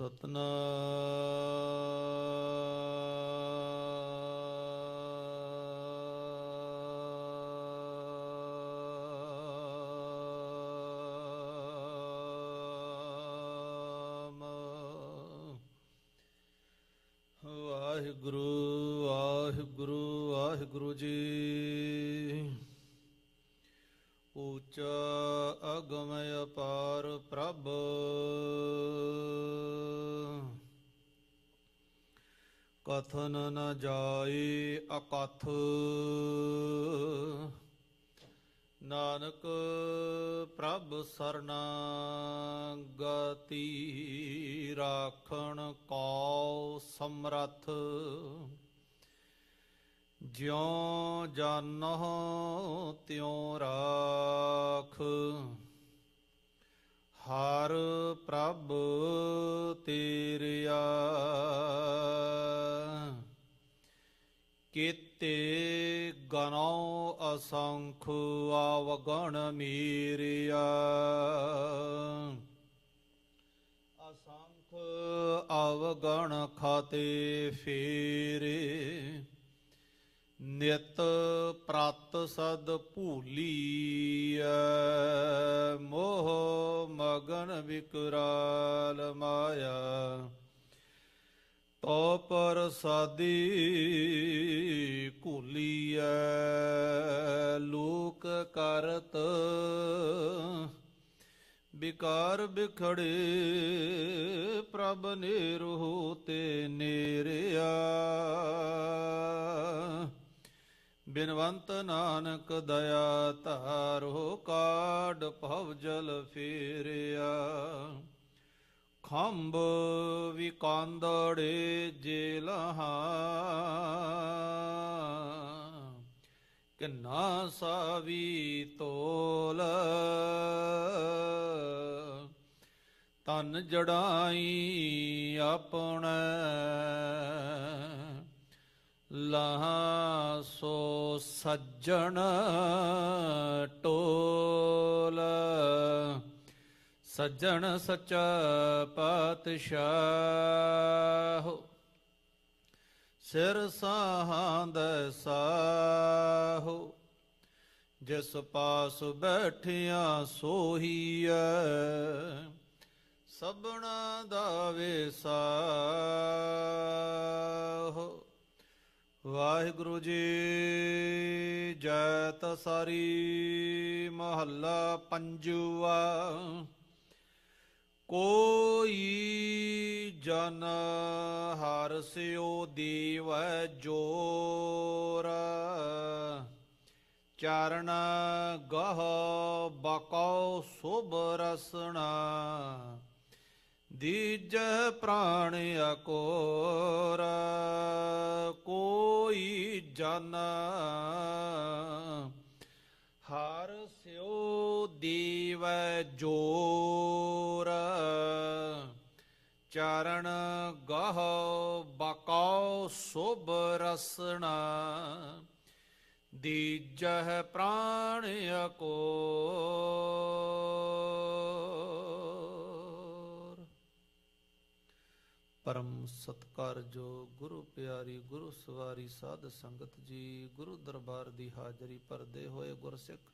ਸਤਨਾਮ। ਵਾਹਿਗੁਰੂ ਵਾਹਿਗੁਰੂ ਵਾਹਿਗੁਰੂ ਜੀ ਕਥ। ਨਾਨਕ ਪ੍ਰਭ ਸਰਨਾ ਗਤੀ ਰਾਖਣ ਕਉ ਸਮਰਥ। ਜਿਉ ਜਾਨਹੁ ਤਿਉ ਰਾਖ। ਹਰ ਪ੍ਰਭ ਤੇਰਿਆ ਕੀਤੇ ਗਨਉ ਅਸੰਖ ਆਵਗਣ ਮੀਰਿਆ। ਅਸੰਖ ਆਵਗਣ ਖਾਤੇ ਫੇਰੇ, ਨਿਤ ਪ੍ਰਤ ਸਦ ਭੂਲੀਐ। ਮੋਹ ਮਗਨ ਵਿਕਰਾਲ ਮਾਇਆ। ਤੋ ਪ੍ਰਸਾਦੀ ਭੂਲੀਐ ਲੋਕ ਕਰਤ ਵਿਕਾਰ ਬਿਖੜੇ ਪ੍ਰਭ ਨਿਰਹੁ ਤੇ ਨੇਰਿਆ। ਬਿਨਵੰਤ ਨਾਨਕ ਦਇਆ ਧਾਰੋ ਕਾਢ ਭਵ ਜਲ ਫੇਰਿਆ। ਖੰਭ ਵਿਕਾਂਦੜੇ ਜੇਲਹਾ। ਕਿਨਾ ਸਾਵੀ ਤੋਲ। ਤਨ ਜੜਾਈ ਆਪਣਾ। ਲਹਾ ਸੋ ਸੱਜਣ ਟੋਲ। ਸੱਜਣ ਸੱਚਾ ਪਾਤਸ਼ਾਹ। ਸਿਰ ਸਾਹਾਂਦ ਸਾਹੋ। ਜਿਸ ਪਾਸ ਬੈਠਿਆ ਸੋਹੀਐ ਸਭਨਾ ਦਾ ਵੇਸਾਹੋ। ਵਾਹਿਗੁਰੂ ਜੀ ਜੈ ਤਸਾਰੀ। ਮਹੱਲਾ ਪੰਜਵਾ। ਕੋਈ ਜਨ ਹਰ ਸਿਓ ਦੀਵੈ ਜੋਰ। ਚਰਨ ਗਹ ਬਕਉ ਸੁਭ ਰਸਣਾ ਦੀਜ ਪ੍ਰਾਣ ਅਕੋਰ। ਕੋਈ ਜਨ ਹਰ ਸਿਓ ਦੀਵੈ ਜੋਰ ਚਰਨ ਗਹ ਬਕਉ ਸੁਭ ਰਸਣਾ ਦੀਜਹ ਪ੍ਰਾਣ ਅਕੋਰ। ਪਰਮ ਸਤਕਾਰ ਜੋ ਗੁਰੂ ਪਿਆਰੀ ਗੁਰੂ ਸਵਾਰੀ ਸਾਧ ਸੰਗਤ ਜੀ, ਗੁਰੂ ਦਰਬਾਰ ਦੀ ਹਾਜ਼ਰੀ ਭਰਦੇ ਹੋਏ ਗੁਰਸਿੱਖ।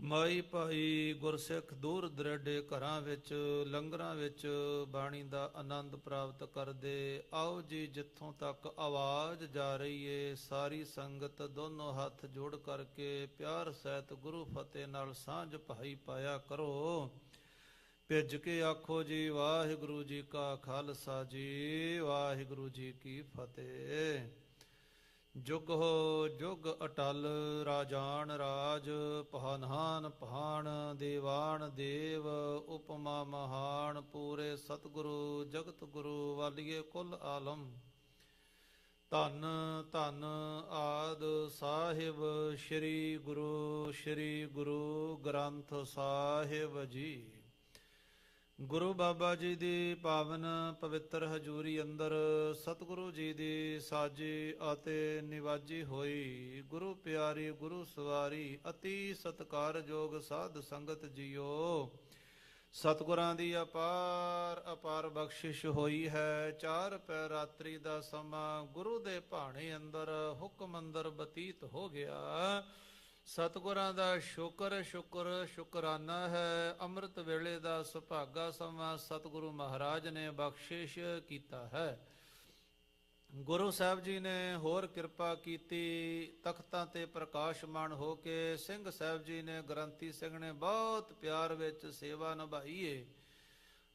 ਮਾਈ ਭਾਈ ਗੁਰਸਿੱਖ ਦੂਰ ਦਰੇਡੇ ਘਰਾਂ ਵਿੱਚ, ਲੰਗਰਾਂ ਵਿੱਚ ਬਾਣੀ ਦਾ ਆਨੰਦ ਪ੍ਰਾਪਤ ਕਰਦੇ। ਆਓ ਜੀ, ਜਿੱਥੋਂ ਤੱਕ ਆਵਾਜ਼ ਜਾ ਰਹੀ ਏ, ਸਾਰੀ ਸੰਗਤ ਦੋਨੋਂ ਹੱਥ ਜੋੜ ਕਰਕੇ ਪਿਆਰ ਸਹਿਤ ਗੁਰੂ ਫਤਿਹ ਨਾਲ ਸਾਂਝ ਭਾਈ ਪਾਇਆ ਕਰੋ। ਭਿੱਜ ਕੇ ਆਖੋ ਜੀ, ਵਾਹਿਗੁਰੂ ਜੀ ਕਾ ਖਾਲਸਾ ਜੀ, ਵਾਹਿਗੁਰੂ ਜੀ ਕੀ ਫਤਿਹ। ਜੁਗ ਹੋ ਜੁਗ ਅਟਲ, ਰਾਜਾਨ ਰਾਜ ਪਹਨਹਾਨ ਪਹਾਣ ਦੇਵਾਨ ਦੇਵ, ਉਪਮਾ ਮਹਾਨ, ਪੂਰੇ ਸਤਿਗੁਰੂ, ਜਗਤ ਗੁਰੂ ਵਾਲੀਏ ਕੁਲ ਆਲਮ। ਧੰਨ ਧੰਨ ਆਦ ਸਾਹਿਬ, ਸ੍ਰੀ ਗੁਰੂ ਸ੍ਰੀ ਗੁਰੂ ਗ੍ਰੰਥ ਸਾਹਿਬ ਜੀ। ਗੁਰੂ ਬਾਬਾ ਜੀ ਦੀ ਪਾਵਨ ਪਵਿੱਤਰ ਹਜ਼ੂਰੀ ਅੰਦਰ ਸਤਿਗੁਰੂ ਜੀ ਦੀ ਸਾਜੀ ਅਤੇ ਨਿਵਾਜੀ ਹੋਈ ਗੁਰੂ ਪਿਆਰੀ, ਗੁਰੂ ਸਵਾਰੀ ਅਤੀ ਸਤਕਾਰਯੋਗ ਸਾਧ ਸੰਗਤ ਜੀਓ। ਸਤਿਗੁਰਾਂ ਦੀ ਅਪਾਰ ਅਪਾਰ ਬਖਸ਼ਿਸ਼ ਹੋਈ ਹੈ। ਚਾਰ ਪੈ ਰਾਤਰੀ ਦਾ ਸਮਾਂ ਗੁਰੂ ਦੇ ਭਾਣੇ ਅੰਦਰ ਹੁਕਮ ਅੰਦਰ ਬਤੀਤ ਹੋ ਗਿਆ। ਸਤਿਗੁਰਾਂ ਦਾ ਸ਼ੁਕਰ ਸ਼ੁਕਰ, ਸ਼ੁਕਰਾਨਾ ਹੈ। ਅੰਮ੍ਰਿਤ ਵੇਲੇ ਦਾ ਸੁਭਾਗਾ ਸਮਾਂ ਸਤਿਗੁਰੂ ਮਹਾਰਾਜ ਨੇ ਬਖਸ਼ਿਸ਼ ਕੀਤਾ ਹੈ। ਗੁਰੂ ਸਾਹਿਬ ਜੀ ਨੇ ਹੋਰ ਕਿਰਪਾ ਕੀਤੀ। ਤਖਤਾਂ ਤੇ ਪ੍ਰਕਾਸ਼ਮਾਨ ਹੋ ਕੇ ਸਿੰਘ ਸਾਹਿਬ ਜੀ ਨੇ ਗ੍ਰੰਥੀ ਸਿੰਘ ਨੇ ਬਹੁਤ ਪਿਆਰ ਵਿੱਚ ਸੇਵਾ ਨਿਭਾਈ ਏ।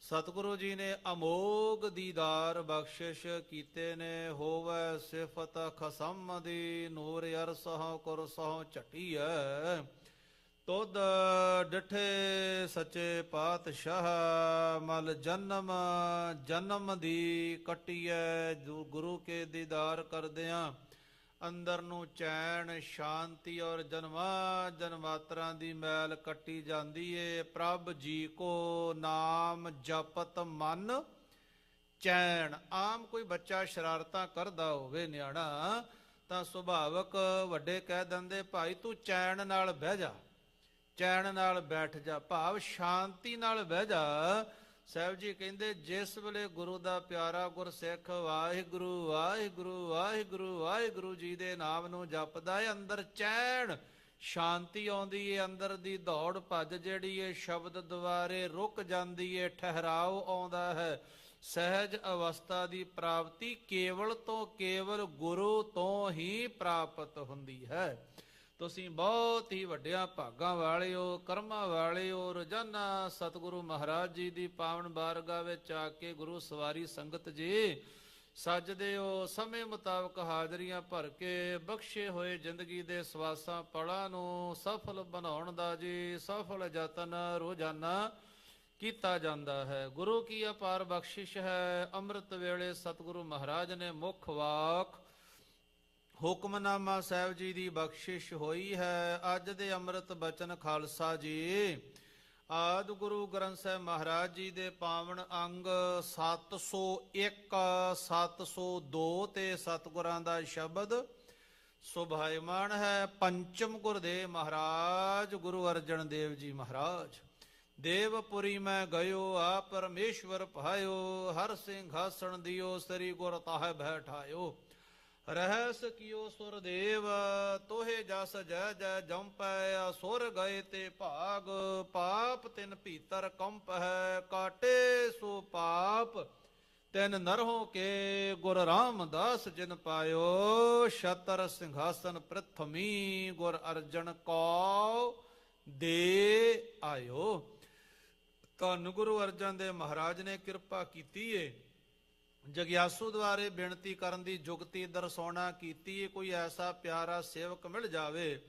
ਸਤਿਗੁਰੂ ਜੀ ਨੇ ਅਮੋਗ ਦੀਦਾਰ ਬਖਸ਼ਿਸ਼ ਕੀਤੇ ਨੇ, ਹੋਵੇ ਸਿਫਤ ਖਸਮ ਦੀ ਨੂਰ ਅਰਸਹੁ ਕੁਰਸਹੁ ਝਟੀਐ। ਤੁਧ ਡਠੇ ਸੱਚੇ ਪਾਤਸ਼ਾਹ, ਮਲ ਜਨਮ ਜਨਮ ਦੀ ਕਟੀਐ ਜੋ ਗੁਰੂ ਕੇ ਦੀਦਾਰ ਕਰਦਿਆਂ। ਅੰਦਰ ਨੂੰ ਚੈਨ, ਸ਼ਾਂਤੀ ਔਰ ਜਨਮਾ, ਜਨਮਾਤਰਾਂ ਦੀ ਮੈਲ ਕੱਟੀ ਜਾਂਦੀ ਏ। ਪ੍ਰਭ ਜੀ ਕੋ ਨਾਮ ਜਪਤ ਮਨ, ਚੈਨ। ਆਮ ਕੋਈ ਬੱਚਾ ਸ਼ਰਾਰਤਾਂ ਕਰਦਾ ਹੋਵੇ ਨਿਆਣਾ, ਤਾਂ ਸੁਭਾਵਕ ਵੱਡੇ ਕਹਿ ਦਿੰਦੇ, ਭਾਈ ਤੂੰ ਚੈਨ ਨਾਲ ਬਹਿ ਜਾ, ਚੈਨ ਨਾਲ ਬੈਠ ਜਾ, ਭਾਵ ਸ਼ਾਂਤੀ ਨਾਲ ਬਹਿ ਜਾ ਸਾਹਿਬ ਜੀ ਕਹਿੰਦੇ, ਜਿਸ ਵੇਲੇ ਗੁਰੂ ਦਾ ਪਿਆਰਾ ਗੁਰਸਿੱਖ ਵਾਹਿਗੁਰੂ ਵਾਹਿਗੁਰੂ ਵਾਹਿਗੁਰੂ ਵਾਹਿਗੁਰੂ ਜੀ ਦੇ ਨਾਮ ਨੂੰ ਜਪਦਾ ਹੈ, ਅੰਦਰ ਚੈਨ ਸ਼ਾਂਤੀ ਆਉਂਦੀ ਏ, ਅੰਦਰ ਦੀ ਦੌੜ ਭੱਜ ਜਿਹੜੀ ਏ, ਸ਼ਬਦ ਦੁਆਰੇ ਰੁਕ ਜਾਂਦੀ ਏ, ਠਹਿਰਾਓ ਆਉਂਦਾ ਹੈ। ਸਹਿਜ ਅਵਸਥਾ ਦੀ ਪ੍ਰਾਪਤੀ ਕੇਵਲ ਤੋਂ ਕੇਵਲ ਗੁਰੂ ਤੋਂ ਹੀ ਪ੍ਰਾਪਤ ਹੁੰਦੀ ਹੈ। ਤੁਸੀਂ ਬਹੁਤ ਹੀ ਵੱਡਿਆਂ ਭਾਗਾਂ ਵਾਲੇ ਹੋ ਕਰਮਾਂ ਵਾਲੇ ਹੋ ਰੋਜ਼ਾਨਾ ਸਤਿਗੁਰੂ ਮਹਾਰਾਜ ਜੀ ਦੀ ਪਾਵਨ ਬਾਰਗਾ ਵਿੱਚ ਆ ਕੇ ਗੁਰੂ ਸਵਾਰੀ ਸੰਗਤ ਜੀ ਸੱਜਦੇ ਹੋ ਸਮੇਂ ਮੁਤਾਬਕ ਹਾਜ਼ਰੀਆਂ ਭਰ ਕੇ ਬਖਸ਼ੇ ਹੋਏ ਜ਼ਿੰਦਗੀ ਦੇ ਸਵਾਸਾਂ ਪੜਾਂ ਨੂੰ ਸਫਲ ਬਣਾਉਣ ਦਾ ਜੀ ਸਫਲ ਯਤਨ ਰੋਜ਼ਾਨਾ ਕੀਤਾ ਜਾਂਦਾ ਹੈ। ਗੁਰੂ ਕੀ ਅਪਾਰ ਬਖਸ਼ਿਸ਼ ਹੈ? ਅੰਮ੍ਰਿਤ ਵੇਲੇ ਸਤਿਗੁਰੂ ਮਹਾਰਾਜ ਨੇ ਮੁੱਖ ਵਾਕ ਹੁਕਮਨਾਮਾ ਸਾਹਿਬ ਜੀ ਦੀ ਬਖਸ਼ਿਸ਼ ਹੋਈ ਹੈ। ਅੱਜ ਦੇ ਅੰਮ੍ਰਿਤ ਬਚਨ ਖਾਲਸਾ ਜੀ, ਆਦ ਗੁਰੂ ਗ੍ਰੰਥ ਸਾਹਿਬ ਮਹਾਰਾਜ ਜੀ ਦੇ ਪਾਵਨ ਅੰਗ 701 702 ਤੇ ਸਤਿਗੁਰਾਂ ਦਾ ਸ਼ਬਦ ਸੁਭਾਇਮਾਨ ਹੈ। ਪੰਚਮ ਗੁਰਦੇਵ ਮਹਾਰਾਜ, ਗੁਰੂ ਅਰਜਨ ਦੇਵ ਜੀ ਮਹਾਰਾਜ। ਦੇਵਪੁਰੀ ਮੈਂ ਗਇਓ, ਆ ਪਰਮੇਸ਼ਵਰ ਭਾਇਓ, ਹਰ ਸਿੰਘ ਸਿੰਘਾਸਣ ਦਿਓ, ਸ੍ਰੀ ਗੁਰ ਤਾਹ ਬੈਠਾਇਓ ਰਹਿਸ ਕੀਓ ਸੁਰ ਦੇਵ, ਤੋਹੇ ਜਸ ਜੈ ਜੈ ਜੰਪੈ ਅਸੁਰ ਗਏ ਤੇ ਭਾਗ, ਪਾਪ ਤਿਨ ਭੀਤਰ ਕੰਪ ਹੈ, ਕਾਟੇ ਸੋ ਪਾਪ, ਤਿਨ ਨਰਹੋਂ ਕੇ ਗੁਰ ਰਾਮਦਾਸ ਜਿਨ ਪਾਇਓ ਸ਼ਤਰ ਸਿੰਘਾਸਨ ਪ੍ਰਥਮੀ ਗੁਰ ਅਰਜਨ ਕੋ ਦੇ ਆਇਓ। ਧੰਨ ਗੁਰੂ ਅਰਜਨ ਦੇ ਮਹਾਰਾਜ ਨੇ ਕਿਰਪਾ ਕੀਤੀ ਏ। ਜਗਿਆਸੂ ਦੁਆਰੇ ਬੇਨਤੀ ਕਰਨ ਦੀ ਜੁਗਤੀ ਦਰਸਾਉਣਾ ਕੀਤੀ, ਕੋਈ ਐਸਾ ਪਿਆਰਾ ਸੇਵਕ ਮਿਲ ਜਾਵੇ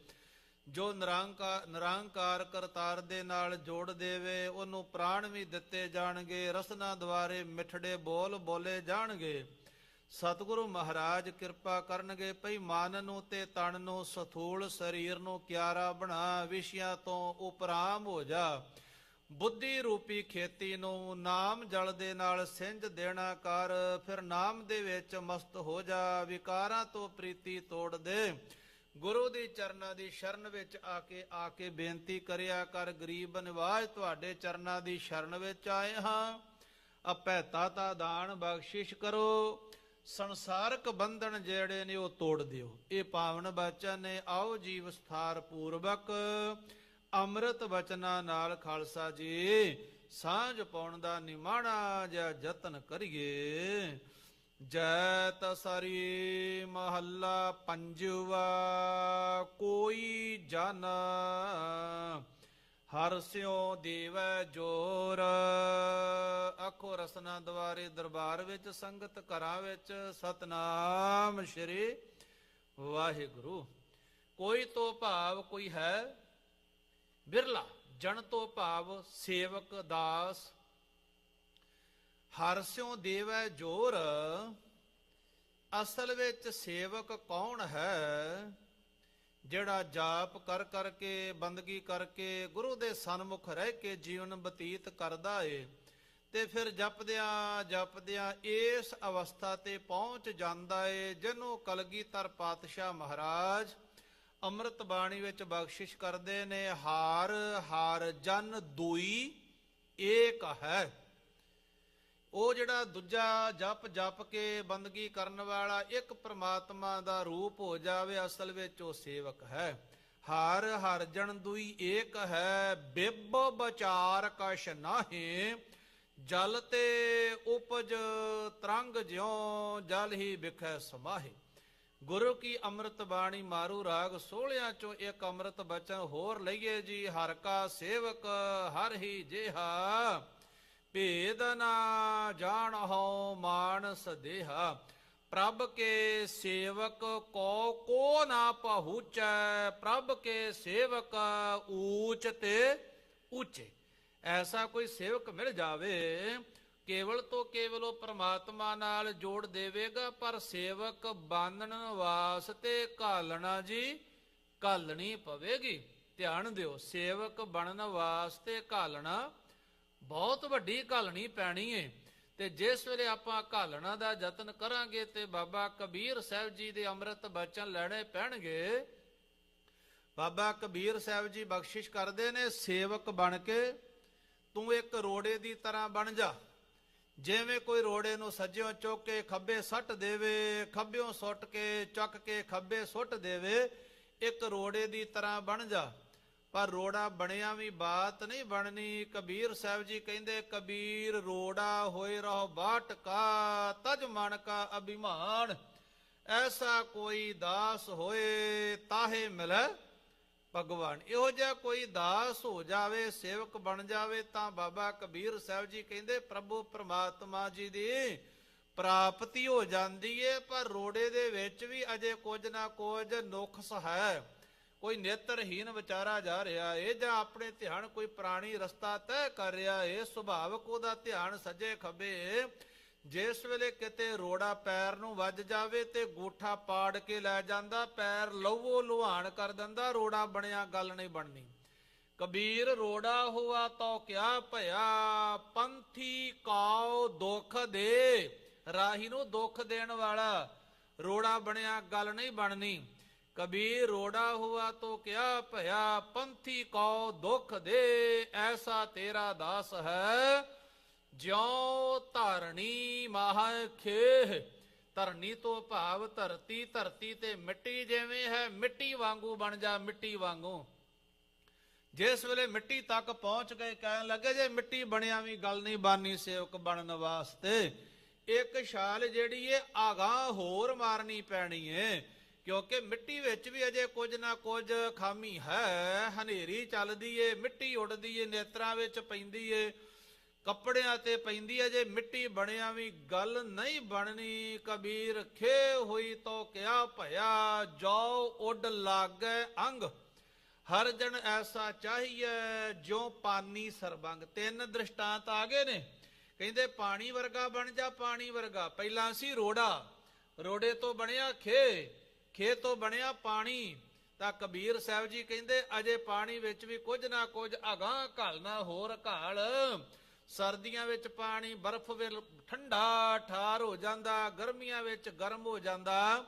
ਜੋ ਨਿਰੰਕਾਰ ਨਿਰੰਕਾਰ ਕਰਤਾਰ ਦੇ ਨਾਲ ਜੋੜ ਦੇਵੇ, ਉਹਨੂੰ ਪ੍ਰਾਣ ਵੀ ਦਿੱਤੇ ਜਾਣਗੇ, ਰਸਨਾ ਦੁਆਰੇ ਮਿੱਠੜੇ ਬੋਲ ਬੋਲੇ ਜਾਣਗੇ। ਸਤਿਗੁਰੂ ਮਹਾਰਾਜ ਕਿਰਪਾ ਕਰਨਗੇ, ਭਈ ਮਨ ਨੂੰ ਤੇ ਤਨ ਨੂੰ ਸਥੂਲ ਸਰੀਰ ਨੂੰ ਕਿਆਰਾ ਬਣਾ, ਵਿਸ਼ਿਆਂ ਤੋਂ ਉਪਰਾਮ ਹੋ ਜਾ। ਬੁੱਧੀ ਰੂਪੀ ਖੇਤੀ ਨੂੰ ਨਾਮ ਜਲ ਦੇ ਨਾਲ ਸਿੰਜ ਦੇਣਾ ਕਰ, ਫਿਰ ਨਾਮ ਦੇ ਵਿੱਚ ਮਸਤ ਹੋ ਜਾ, ਵਿਕਾਰਾਂ ਤੋਂ ਪ੍ਰੀਤੀ ਤੋੜ ਦੇ। ਗੁਰੂ ਦੀ ਚਰਨਾਂ ਦੀ ਸ਼ਰਨ ਵਿੱਚ ਆ ਕੇ ਆ ਕੇ ਬੇਨਤੀ ਕਰਿਆ ਕਰ, ਗਰੀਬ ਨਿਵਾਜ ਤੁਹਾਡੇ ਚਰਨਾਂ ਦੀ ਸ਼ਰਨ ਵਿੱਚ ਆਏ ਹਾਂ। ਆਪੈ ਤਾਤਾ ਦਾਨ ਬਖਸ਼ਿਸ਼ ਕਰੋ। ਸੰਸਾਰਕ ਬੰਧਨ ਜਿਹੜੇ ਨੇ ਉਹ ਤੋੜ ਦਿਓ। ਇਹ ਪਾਵਨ ਬਚਨ ਨੇ, ਆਓ ਜੀਵ ਸਥਾਰ ਪੂਰਵਕ। ਅੰਮ੍ਰਿਤ ਬਚਨਾਂ ਨਾਲ ਖਾਲਸਾ ਜੀ, ਸਾਂਝ ਪਾਉਣ ਦਾ ਨਿਮਾਣਾ ਜਿਹਾ ਯਤਨ ਕਰੀਏ। ਜੈ ਤਸਰੀ ਮਹੱਲਾ ਪੰਜਵਾ, ਕੋਈ ਜਨ ਹਰ ਸਿਓ ਦੇਵੈ ਜੋਰ। ਅਖੋ ਰਸਨਾ ਦੁਆਰੇ ਦਰਬਾਰ ਵਿੱਚ, ਸੰਗਤ ਘਰਾਂ ਵਿੱਚ, ਸਤਨਾਮ ਸ਼੍ਰੀ ਵਾਹਿਗੁਰੂ। ਕੋਈ ਤੋਂ ਭਾਵ ਕੋਈ ਹੈ ਬਿਰਲਾ, ਜਨ ਤੋਂ ਭਾਵ ਸੇਵਕ ਦਾਸ, ਹਰ ਸਿਉ ਦੇਵੈ ਜੋਰ, ਅਸਲ ਵਿੱਚ ਸੇਵਕ ਕੌਣ ਹੈ? ਜਿਹੜਾ ਜਾਪ ਕਰ ਕਰਕੇ, ਬੰਦਗੀ ਕਰਕੇ, ਗੁਰੂ ਦੇ ਸਨਮੁਖ ਰਹਿ ਕੇ ਜੀਵਨ ਬਤੀਤ ਕਰਦਾ ਏ, ਤੇ ਫਿਰ ਜਪਦਿਆਂ ਜਪਦਿਆਂ ਇਸ ਅਵਸਥਾ ਤੇ ਪਹੁੰਚ ਜਾਂਦਾ ਏ, ਜਿਹਨੂੰ ਕਲਗੀਧਰ ਪਾਤਸ਼ਾਹ ਮਹਾਰਾਜ ਅੰਮ੍ਰਿਤ ਬਾਣੀ ਵਿੱਚ ਬਖਸ਼ਿਸ਼ ਕਰਦੇ ਨੇ, ਹਾਰ ਹਾਰ ਜਨ ਦੂਈ, ਏਕ ਹੈ। ਉਹ ਜਿਹੜਾ ਦੂਜਾ ਜਪ ਜਪ ਕੇ ਬੰਦਗੀ ਕਰਨ ਵਾਲਾ ਇੱਕ ਪ੍ਰਮਾਤਮਾ ਦਾ ਰੂਪ ਹੋ ਜਾਵੇ, ਅਸਲ ਵਿੱਚ ਉਹ ਸੇਵਕ ਹੈ। ਹਰ ਹਰ ਜਨ ਦੁਈ, ਏਕ ਹੈ। ਬਿਬ ਵਿਚਾਰ ਕਛ ਨਾਹੀ, ਜਲ ਤੇ ਉਪਜ ਤਰੰਗ ਜਿਉ ਜਲ ਹੀ ਵਿਖੈ ਸਮਾਹੇ। ਗੁਰੂ ਕੀ ਅੰਮ੍ਰਿਤ ਬਾਣੀ ਮਾਰੂ ਰਾਗ ਸੋਹਲਿਆਂ ਚੋਂ ਇੱਕ ਅੰਮ੍ਰਿਤ ਬਚਨ ਹੋਰ ਲਈਏ ਜੀ, ਹਰ ਕਾ ਸੇਵਕ ਹਰ ਹੀ ਜਿਹਾ। ਭੇਦ ਨਾ ਜਾਣਹੁ ਮਾਨਸ ਦੇਹਾ, ਪ੍ਰਭ ਕੇ ਸੇਵਕ ਕੋ ਕੋ ਨਾ ਪਹੁੰਚੈ, ਪ੍ਰਭ ਕੇ ਸੇਵਕ ਊਚ ਤੇ ਉੱਚੇ ਐਸਾ ਕੋਈ ਸੇਵਕ ਮਿਲ ਜਾਵੇ ਕੇਵਲ ਤੋਂ ਕੇਵਲ ਉਹ ਪ੍ਰਮਾਤਮਾ ਨਾਲ ਜੋੜ ਦੇਵੇਗਾ, ਪਰ ਸੇਵਕ ਬਾਨਣ ਵਾਸਤੇ ਘਾਲਣਾ ਜੀ ਘਾਲਣੀ ਪਵੇਗੀ। ਧਿਆਨ ਦਿਓ, ਸੇਵਕ ਬਣਨ ਵਾਸਤੇ ਘਾਲਣਾ ਬਹੁਤ ਵੱਡੀ ਘਾਲਣੀ ਪੈਣੀ ਏ। ਤੇ ਜਿਸ ਵੇਲੇ ਆਪਾਂ ਘਾਲਣਾ ਦਾ ਯਤਨ ਕਰਾਂਗੇ ਤੇ ਬਾਬਾ ਕਬੀਰ ਸਾਹਿਬ ਜੀ ਦੇ ਅੰਮ੍ਰਿਤ ਬਚਨ ਲੈਣੇ ਪੈਣਗੇ, ਬਾਬਾ ਕਬੀਰ ਸਾਹਿਬ ਜੀ ਬਖਸ਼ਿਸ਼ ਕਰਦੇ ਨੇ, ਸੇਵਕ ਬਣ ਕੇ ਤੂੰ ਇੱਕ ਰੋੜੇ ਦੀ ਤਰ੍ਹਾਂ ਬਣ ਜਾ। ਜਿਵੇਂ ਕੋਈ ਰੋੜੇ ਨੂੰ ਸੱਜਿਓਂ ਚੁੱਕ ਕੇ ਖੱਬੇ ਸੱਟ ਦੇਵੇ, ਖੱਬਿਓਂ ਸੁੱਟ ਕੇ ਚੱਕ ਕੇ ਖੱਬੇ ਸੁੱਟ ਦੇਵੇ, ਇੱਕ ਰੋੜੇ ਦੀ ਤਰ੍ਹਾਂ ਬਣ ਜਾ। ਪਰ ਰੋੜਾ ਬਣਿਆ ਵੀ ਬਾਤ ਨਹੀਂ ਬਣਨੀ। ਕਬੀਰ ਸਾਹਿਬ ਜੀ ਕਹਿੰਦੇ, ਕਬੀਰ ਰੋੜਾ ਹੋਏ ਰਹੋ ਬਾਟ ਕਾ, ਤਜ ਮਨ ਕਾ ਅਭਿਮਾਨ। ਐਸਾ ਕੋਈ ਦਾਸ ਹੋਏ ਤਾਹੇ ਮਿਲੈ ਭਗਵਾਨ। ਇਹੋ ਜਿਹਾ ਕੋਈ ਦਾਸ ਹੋ ਜਾਵੇ, ਸੇਵਕ ਬਣ ਜਾਵੇ, ਤਾਂ ਬਾਬਾ ਕਬੀਰ ਸਾਹਿਬ ਜੀ ਕਹਿੰਦੇ, ਪ੍ਰਭੂ ਪ੍ਰਮਾਤਮਾ ਜੀ ਦੀ ਪ੍ਰਾਪਤੀ ਹੋ ਜਾਂਦੀ ਏ, ਪਰ ਰੋੜੇ ਦੇ ਵਿੱਚ ਵੀ ਅਜੇ ਕੁਝ ਨਾ ਕੁਝ ਨੁਕਸ ਹੈ। ਕੋਈ ਨੇਤਰਹੀਨ ਵਿਚਾਰਾ ਜਾ ਰਿਹਾ ਏ, ਜਾਂ ਆਪਣੇ ਧਿਆਨ ਕੋਈ ਪ੍ਰਾਣੀ ਰਸਤਾ ਤੈਅ ਕਰ ਰਿਹਾ ਏ, ਸੁਭਾਵਕ ਉਹਦਾ ਧਿਆਨ ਸੱਜੇ ਖੱਬੇ ਜਿਸ ਵੇਲੇ ਕਿਤੇ ਰੋੜਾ ਪੈਰ ਨੂੰ ਵੱਜ ਜਾਵੇ ਤੇ ਗੋਠਾ ਪਾੜ ਕੇ ਲੈ ਜਾਂਦਾ, ਪੈਰ ਲਵੋ ਲੁਹਾਨ ਕਰ ਦਿੰਦਾ, ਰੋੜਾ ਬਣਿਆ ਗੱਲ ਨਹੀਂ ਬਣਨੀ। ਕਬੀਰ ਰੋੜਾ ਹੁਆ ਤੋ ਕਿਆ ਭਇਆ, ਪੰਥੀ ਕਾਉ ਦੁਖ ਦੇ, ਰਾਹੀ ਨੂੰ ਦੁੱਖ ਦੇਣ ਵਾਲਾ, ਰੋੜਾ ਬਣਿਆ ਗੱਲ ਨਹੀਂ ਬਣਨੀ। ਕਬੀਰ ਰੋੜਾ ਹੁਆ ਤੋ ਕਿਆ ਭਇਆ, ਪੰਥੀ ਕੋ ਦੁੱਖ ਦੇ, ਐਸਾ ਤੇਰਾ ਦਾਸ ਹੈ। ਜਿਉ ਧਰਣੀ ਮਾਹ ਖੇਹ ਧਰਣੀ ਤੋਂ ਭਾਵ ਧਰਤੀ ਧਰਤੀ ਤੇ ਮਿੱਟੀ ਜਿਵੇਂ ਹੈ, ਮਿੱਟੀ ਵਾਂਗੂ ਬਣ ਜਾ, ਮਿੱਟੀ ਵਾਂਗੂ। ਜਿਸ ਵੇਲੇ ਮਿੱਟੀ ਤੱਕ ਪਹੁੰਚ ਗਏ, ਕਹਿਣ ਲੱਗੇ ਜੇ ਮਿੱਟੀ ਬਣਿਆ ਵੀ ਗੱਲ ਨਹੀਂ, ਬਾਨੀ ਸੇਵਕ ਬਣਨ ਵਾਸਤੇ। ਇੱਕ ਛਾਲ ਜਿਹੜੀ ਏ, ਆਗਾਹ ਹੋਰ ਮਾਰਨੀ ਪੈਣੀ ਏ, ਕਿਉਂਕਿ ਮਿੱਟੀ ਵਿੱਚ ਵੀ ਅਜੇ ਕੁਝ ਨਾ ਕੁਝ ਖਾਮੀ ਹੈ, ਹਨੇਰੀ ਚੱਲਦੀ ਏ, ਮਿੱਟੀ ਉੱਡਦੀ ਏ, ਨੇਤਰਾਂ ਵਿੱਚ ਪੈਂਦੀ ਏ। ਕੱਪੜਿਆਂ ਤੇ ਪੈਂਦੀ ਹੈ ਜੇ ਮਿੱਟੀ ਬਣਿਆ ਵੀ ਗੱਲ ਨਹੀਂ ਬਣਨੀ। ਕਬੀਰ ਖੇ ਹੋਈ ਤੋ ਕਿਆ ਭਇਆ ਜੋ ਉੱਡ ਲਾਗੈ ਅੰਗ। ਹਰ ਜਨ ਐਸਾ ਚਾਹੀਏ ਜੋ ਪਾਨੀ ਸਰਬੰਗ। ਤਿੰਨ ਦ੍ਰਿਸ਼ਟਾਂਤ ਆ ਗਏ ਨੇ। ਕਹਿੰਦੇ ਪਾਣੀ ਵਰਗਾ ਬਣ ਜਾ, ਪਾਣੀ ਵਰਗਾ। ਪਹਿਲਾਂ ਸੀ ਰੋੜਾ। ਰੋੜੇ ਤੋਂ ਬਣਿਆ ਖੇ ਖੇ ਤੋਂ ਬਣਿਆ ਪਾਣੀ। ਤਾਂ ਕਬੀਰ ਸਾਹਿਬ ਜੀ ਕਹਿੰਦੇ, ਅਜੇ ਪਾਣੀ ਵਿੱਚ ਵੀ ਕੁਝ ਨਾ ਕੁਝ ਅਗਾਹ ਘਾਲਣਾ, ਹੋਰ ਘਾਲ। ਸਰਦੀਆਂ ਵਿੱਚ ਪਾਣੀ ਬਰਫ਼ ਵਿੱਚ ਠੰਡਾ ਠਾਰ ਹੋ ਜਾਂਦਾ, ਗਰਮੀਆਂ ਵਿੱਚ ਗਰਮ ਹੋ ਜਾਂਦਾ।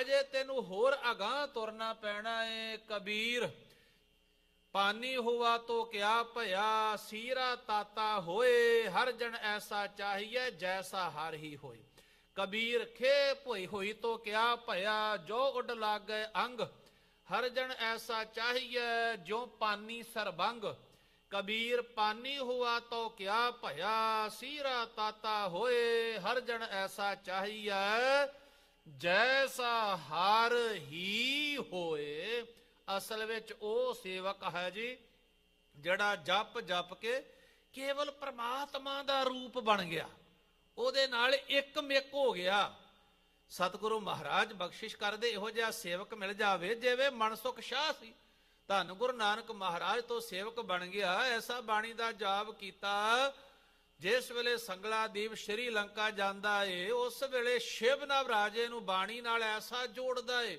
ਅਜੇ ਤੈਨੂੰ ਹੋਰ ਅਗਾਹ ਤੁਰਨਾ ਪੈਣਾ ਏ ਕਬੀਰ। ਪਾਨੀ ਹੁਆ ਤੋ ਕਿਆ ਭਇਆ, ਸੀਰਾ ਤਾਤਾ ਹੋਏ, ਹਰ ਜਨ ਐਸਾ ਚਾਹੀਏ ਜੈਸਾ ਹਰ ਹੀ ਹੋਏ। ਕਬੀਰ ਖੇ ਭੋਈ ਹੋਈ ਤੋ ਕਿਆ ਭਇਆ, ਜੋ ਉੱਡ ਲਾਗੈ ਅੰਗ, ਹਰ ਜਨ ਐਸਾ ਚਾਹੀਏ ਜੋ ਪਾਨੀ ਸਰਬੰਗ। ਕਬੀਰ ਪਾਨੀ ਹੁਆ ਤੋ ਕਿਆ ਭਇਆ, ਸੀਰਾ ਤਾਤਾ ਹੋਏ, ਹਰ ਜਨ ਐਸਾ ਚਾਹੀਏ ਜੈਸਾ ਹਰ ਹੀ ਹੋਏ। ਅਸਲ ਵਿੱਚ ਉਹ ਸੇਵਕ ਹੈ ਜੀ, ਜਿਹੜਾ ਜਪ ਜਪ ਕੇ ਕੇਵਲ ਪ੍ਰਮਾਤਮਾ ਦਾ ਰੂਪ ਬਣ ਗਿਆ। ਉਹਦੇ ਨਾਲ ਇੱਕ ਮਿਕ ਹੋ ਗਿਆ। ਸਤਿਗੁਰੂ ਮਹਾਰਾਜ ਬਖਸ਼ਿਸ਼ ਕਰਦੇ, ਇਹੋ ਜਿਹਾ ਸੇਵਕ ਮਿਲ ਜਾਵੇ, ਜਿਵੇਂ ਮਨਸੁਖ ਸ਼ਾਹ ਸੀ। ਧੰਨ ਗੁਰੂ ਨਾਨਕ ਮਹਾਰਾਜ ਤੋਂ ਸੇਵਕ ਬਣ ਗਿਆ, ਐਸਾ ਬਾਣੀ ਦਾ ਜਾਪ ਕੀਤਾ, ਜਿਸ ਵੇਲੇ ਸੰਗਲਾ ਦੀਪ ਸ਼੍ਰੀ ਲੰਕਾ ਜਾਂਦਾ ਏ, ਉਸ ਵੇਲੇ ਸ਼ਿਵ ਨਵ ਰਾਜੇ ਨੂੰ ਬਾਣੀ ਨਾਲ ਐਸਾ ਜੋੜਦਾ ਏ,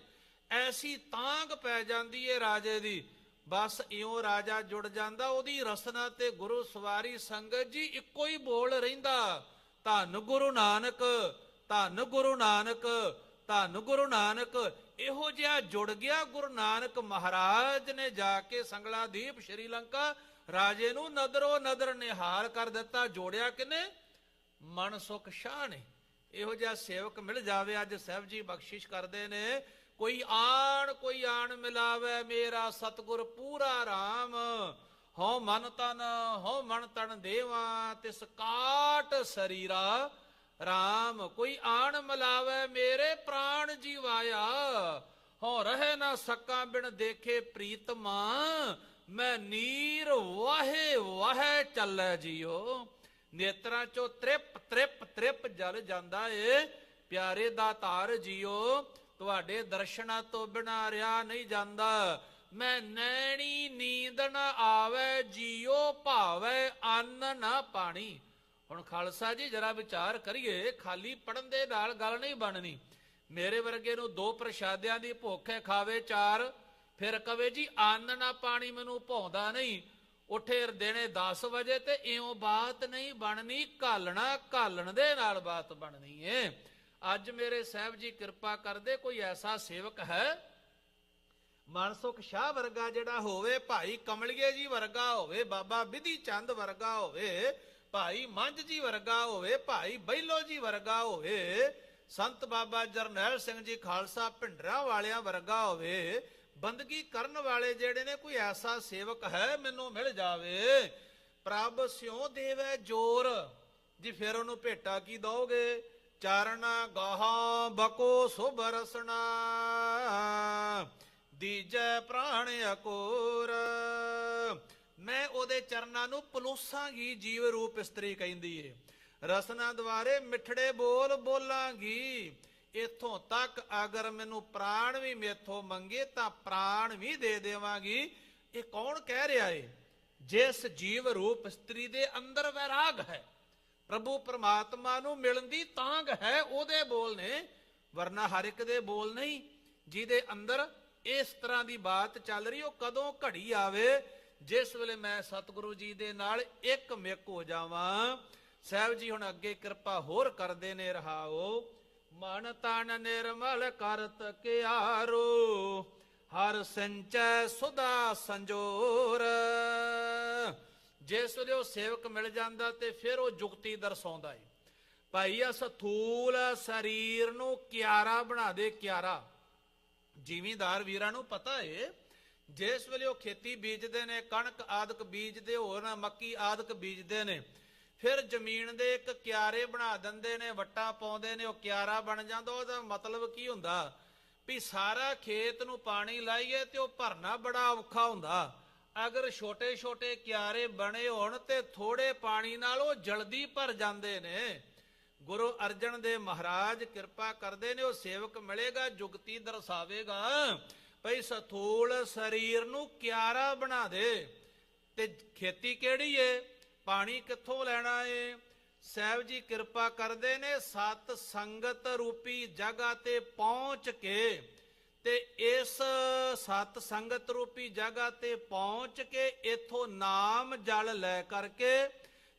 ਐਸੀ ਤਾਂਗ ਪੈ ਜਾਂਦੀ ਏ ਰਾਜੇ ਦੀ, ਬਸ ਇਉਂ ਰਾਜਾ ਜੁੜ ਜਾਂਦਾ, ਉਹਦੀ ਰਸਨਾ ਤੇ ਗੁਰੂ ਸਵਾਰੀ ਸੰਗਤ ਜੀ ਇੱਕੋ ਹੀ ਬੋਲ ਰਹਿੰਦਾ, ਧੰਨ ਗੁਰੂ ਨਾਨਕ, ਧੰਨ ਗੁਰੂ ਨਾਨਕ, ਧੰਨ ਗੁਰੂ ਨਾਨਕ ਇਹੋ ਜਿਹਾ ਜੁੜ ਗਿਆ ਗੁਰੂ ਨਾਨਕ ਮਹਾਰਾਜ ਨੇ ਜਾ ਕੇ ਸੰਗਲਾ ਦੀਪ ਸ਼੍ਰੀ ਰਾਜੇ ਨੂੰ ਨਦਰੋ ਨਦਰ ਨਿਹਾਲ ਕਰ ਦਿੱਤਾ, ਜੋੜਿਆ ਕਿਨੇ ਮਨ ਸ਼ਾਹ ਨੇ। ਇਹੋ ਜਿਹਾ ਸੇਵਕ ਮਿਲ ਜਾਵੇ, ਅੱਜ ਸਾਹਿਬ ਜੀ ਬਖਸ਼ਿਸ਼ ਕਰਦੇ ਨੇ। ਕੋਈ ਆਣ ਕੋਈ ਆਣ ਮਿਲਾਵੇ, ਮੇਰਾ ਸਤਗੁਰ ਪੂਰਾ RAM ਹਉ ਮਨ ਤਨ, ਹਉ ਮਨ ਤਨ ਦੇਵਾ, ਤਿਸ ਕਾਟ ਸਰੀਰਾ। RAM ਕੋਈ ਆਣ ਮਿਲਾਵੇ, ਮੇਰੇ ਪ੍ਰਾਣ ਜੀਵਾਇਆ। ਹੋ ਰਹੇ ਨਾ ਸਕਾਂ ਬਿਨ ਦੇਖੇ ਪ੍ਰੀਤਮਾ। ਮੈਂ ਨੀਰ ਵਾਹੇ ਵਾਹੇ ਚੱਲੈ ਜੀਓ। ਨੇਤਰਾਂ ਚੋਂ ਤ੍ਰਿਪ ਤ੍ਰਿਪ ਤ੍ਰਿਪ ਜਲ ਜਾਂਦਾ ਏ। ਪਿਆਰੇ ਦਾ ਧਾਰ ਜੀਓ, ਤੁਹਾਡੇ ਦਰਸ਼ਨਾਂ ਤੋਂ ਬਿਨਾ ਰਿਆ ਨਹੀਂ ਜਾਂਦਾ। ਮੈਂ ਨੈਣੀ ਨੀਂਦ ਨਾ ਆਵੇ, ਜੀਓ ਭਾਵੇ ਅੰਨ ਨਾ ਪਾਣੀ। ਹੁਣ ਖਾਲਸਾ ਜੀ, ਜਰਾ ਵਿਚਾਰ ਕਰੀਏ, ਖਾਲੀ ਪੜਨ ਦੇ ਨਾਲ ਗੱਲ ਨਹੀਂ ਬਣਨੀ। ਮੇਰੇ ਵਰਗੇ ਨੂੰ ਦੋ ਪ੍ਰਸ਼ਾਦਿਆਂ ਦੀ ਭੁੱਖ ਹੈ, ਖਾਵੇ ਚਾਰ, ਫਿਰ ਕਵੇ ਜੀ ਅੰਨ ਨਾ ਪਾਣੀ ਮੈਨੂੰ ਭਾਉਂਦਾ ਨਹੀਂ। ਉਠੇ ਦਿਨੇ 10 ਵਜੇ ਤੇ ਇਉਂ ਬਾਤ ਨਹੀਂ ਬਣਨੀ, ਘਾਲਣਾ ਘਾਲਣ ਦੇ ਨਾਲ ਬਾਤ ਬਣਨੀ ਏ। ਅੱਜ ਮੇਰੇ ਸਾਹਿਬ ਜੀ ਕਿਰਪਾ ਕਰਦੇ, ਕੋਈ ਐਸਾ ਸੇਵਕ ਹੈ? ਮਨਸੁਖ ਸ਼ਾਹ ਵਰਗਾ ਜਿਹੜਾ ਹੋਵੇ, ਭਾਈ ਕਮਲਿਏ ਜੀ ਵਰਗਾ ਹੋਵੇ, ਬਾਬਾ ਵਿਧੀ ਚੰਦ ਵਰਗਾ ਹੋਵੇ ਭਾਈ ਮੰਝ ਜੀ ਵਰਗਾ ਹੋਵੇ, ਭਾਈ ਬੈਲੋ ਜੀ ਵਰਗਾ ਹੋਵੇ, ਸੰਤ ਬਾਬਾ ਜਰਨੈਲ ਸਿੰਘ ਜੀ ਖਾਲਸਾ ਭਿੰਡਰਾਂ ਵਾਲਿਆਂ ਵਰਗਾ ਹੋਵੇ, ਬੰਦਗੀ ਕਰਨ ਵਾਲੇ ਜਿਹੜੇ ਨੇ ਕੋਈ ਐਸਾ ਸੇਵਕ ਹੈ, ਮੈਨੂੰ ਮਿਲ ਜਾਵੇ। ਪ੍ਰਭ ਸਿਉ ਦੇਵੇ ਜੋਰ, ਜੀ ਫਿਰ ਉਹਨੂੰ ਭੇਟਾ ਕੀ ਦੋਗੇ ਚਾਰਣਾ ਗਾਹਾ ਬਕੋ ਸੁਭ ਰਸਣਾ, ਦੀਜੈ ਪ੍ਰਾਣ ਅਕੋਰ। ਮੈਂ ਉਹਦੇ ਚਰਨਾਂ ਨੂੰ ਪਲੋਸਾਂਗੀ, ਜੀਵ ਰੂਪ ਇਸਤਰੀ ਕਹਿੰਦੀ ਏ। ਰਸਨਾ ਦੁਆਰੇ ਮਿੱਠੜੇ ਬੋਲ ਬੋਲਾਂਗੀ। ਇਥੋਂ ਤੱਕ ਅਗਰ ਮੈਨੂੰ ਪ੍ਰਾਣ ਵੀ ਮੇਥੋਂ ਮੰਗੇ, ਤਾਂ ਪ੍ਰਾਣ ਵੀ ਦੇ ਦੇਵਾਂਗੀ। ਇਹ ਕੌਣ ਕਹਿ ਰਿਹਾ ਏ? ਜਿਸ ਜੀਵ ਰੂਪ ਇਸਤਰੀ ਦੇ ਅੰਦਰ ਵੈਰਾਗ ਹੈ, ਪ੍ਰਭੂ ਪਰਮਾਤਮਾ ਨੂੰ ਮਿਲਣ ਦੀ ਤਾਂਗ ਹੈ, ਉਹਦੇ ਬੋਲ ਨੇ। ਵਰਨਾ ਹਰ ਇੱਕ ਦੇ ਬੋਲ ਨਹੀਂ, ਜਿਹਦੇ ਅੰਦਰ ਇਸ ਤਰ੍ਹਾਂ ਦੀ ਬਾਤ ਚੱਲ ਰਹੀ, ਉਹ ਕਦੋਂ ਘੜੀ ਆਵੇ? ਜਿਸ ਵੇਲੇ ਮੈਂ ਸਤਿਗੁਰੂ ਜੀ ਦੇ ਨਾਲ ਇੱਕ ਮਿੱਕ ਹੋ ਜਾਵਾਂ, ਸਾਹਿਬ ਜੀ ਹੁਣ ਅੱਗੇ ਕਿਰਪਾ ਹੋਰ ਕਰਦੇ ਨੇ ਰਹਾਓ। ਮਨ ਤਨ ਨਿਰਮਲ ਕਰਤ ਕਿਆਰੋ, ਹਰ ਸੰਚੈ ਸੁਦਾ ਸੰਜੋਰ। ਜਿਸ ਵੇਲੇ ਉਹ ਸੇਵਕ ਮਿਲ ਜਾਂਦਾ ਤੇ ਫਿਰ ਉਹ ਜੁਗਤੀ ਦਰਸਾਉਂਦਾ ਏ। ਭਾਈ, ਅਸ ਥੂਲ ਸਰੀਰ ਨੂੰ ਕਿਆਰਾ ਬਣਾ ਦੇ, ਕਿਆਰਾ। ਜ਼ਿਮੀਂਦਾਰ ਵੀਰਾਂ ਨੂੰ ਪਤਾ ਏ ਜਿਸ ਵੇਲੇ ਉਹ ਖੇਤੀ ਬੀਜਦੇ ਨੇ, ਕਣਕ ਆਦਿਕ ਬੀਜਦੇ, ਹੋਰ ਮੱਕੀ ਆਦਿਕ ਬੀਜਦੇ ਨੇ, ਫਿਰ ਜ਼ਮੀਨ ਦੇ ਇੱਕ ਕਿਆਰੇ ਬਣਾ ਦਿੰਦੇ ਨੇ, ਵੱਟਾਂ ਪਾਉਂਦੇ ਨੇ, ਉਹ ਕਿਆਰਾ ਬਣ ਜਾਂਦਾ, ਉਹਦਾ ਮਤਲਬ ਕੀ ਹੁੰਦਾ? ਵੀ ਸਾਰਾ ਖੇਤ ਨੂੰ ਪਾਣੀ ਲਾਈਏ ਤੇ ਉਹ ਭਰਨਾ ਬੜਾ ਔਖਾ ਹੁੰਦਾ। ਅਗਰ ਛੋਟੇ ਛੋਟੇ ਕਿਆਰੇ ਬਣੇ ਹੋਣ ਤੇ ਥੋੜੇ ਪਾਣੀ ਨਾਲ ਉਹ ਜਲਦੀ ਭਰ ਜਾਂਦੇ ਨੇ। ਗੁਰੂ ਅਰਜਨ ਦੇ ਮਹਾਰਾਜ ਕਿਰਪਾ ਕਰਦੇ ਨੇ, ਉਹ ਸੇਵਕ ਮਿਲੇਗਾ, ਜੁਗਤੀ ਦਰਸਾਵੇਗਾ। ਭਈ ਸਥੂਲ ਸਰੀਰ ਨੂੰ ਕਿਆਰਾ ਬਣਾ ਦੇ। ਤੇ ਖੇਤੀ ਕਿਹੜੀ ਏ? ਪਾਣੀ ਕਿੱਥੋਂ ਲੈਣਾ ਏ? ਸਾਹਿਬ ਜੀ ਕਿਰਪਾ ਕਰਦੇ ਨੇ ਸਤ ਸੰਗਤ ਰੂਪੀ ਜਗ੍ਹਾ ਤੇ ਪਹੁੰਚ ਕੇ। ਤੇ ਇਸ ਸਤ ਸੰਗਤ ਰੂਪੀ ਜਗ੍ਹਾ ਤੇ ਪਹੁੰਚ ਕੇ ਇਥੋਂ ਨਾਮ ਜਲ ਲੈ ਕਰਕੇ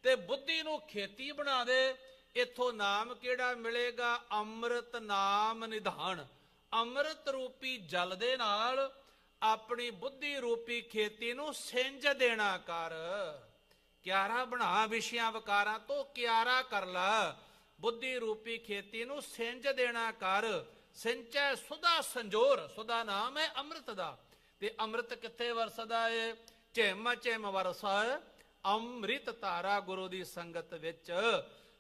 ਤੇ ਬੁੱਧੀ ਨੂੰ ਖੇਤੀ ਬਣਾ ਦੇ। ਇਥੋਂ ਨਾਮ ਕਿਹੜਾ ਮਿਲੇਗਾ? ਅੰਮ੍ਰਿਤ ਨਾਮ ਨਿਧਾਨ। ਅੰਮ੍ਰਿਤ ਰੂਪੀ ਜਲ ਦੇ ਨਾਲ ਆਪਣੀ ਬੁੱਧੀ ਰੂਪੀ ਖੇਤੀ ਨੂੰ ਸਿੰਜ ਦੇਣਾ ਕਰ। ਕਿਆਰਾ ਬਣਾ ਵਿਸ਼ਿਆਂ ਵਿਕਾਰਾਂ ਤੋਂ ਕਿਆਰਾ ਕਰ ਲਾ। ਬੁੱਧੀ ਰੂਪੀ ਖੇਤੀ ਨੂੰ ਸਿੰਜ ਦੇਣਾ ਕਰ। ਸਿੰਚੈ ਸੁਦਾ ਸੰਜੋਰ ਸੁਦਾ ਨਾਮ ਹੈ ਅੰਮ੍ਰਿਤ ਦਾ। ਤੇ ਅੰਮ੍ਰਿਤ ਕਿੱਥੇ ਵਰਸਦਾ ਏ? ਝਿਮ ਝਿਮ ਵਰਸਾ ਅੰਮ੍ਰਿਤ ਧਾਰਾ ਗੁਰੂ ਦੀ ਸੰਗਤ ਵਿੱਚ।